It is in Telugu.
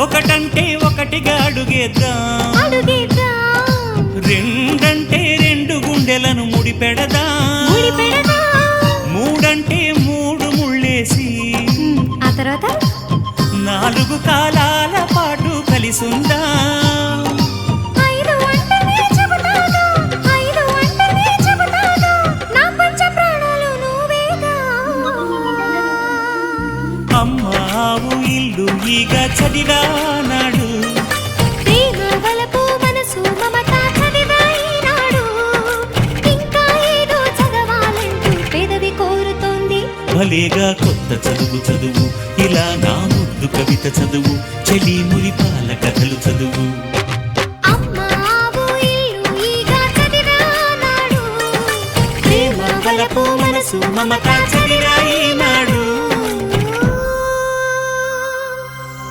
ఒకటంటే ఒకటిగా అడుగేద్దాం. రెండంటే రెండు గుండెలను ముడిపెడదా. మూడంటే మూడు ముళ్ళేసి. ఆ తర్వాత? నాలుగు కాలాల పాటు కలిసుందా. ఏదో చదవాలంటూ పెదవి కోరుతోంది. భలేగా కొత్త చదువు చదువు ఇలా నా ముద్దు కవిత చదువు చెలి మురిపాల కథలు చదువు. ఇల్లు మనసు, మమత చదివా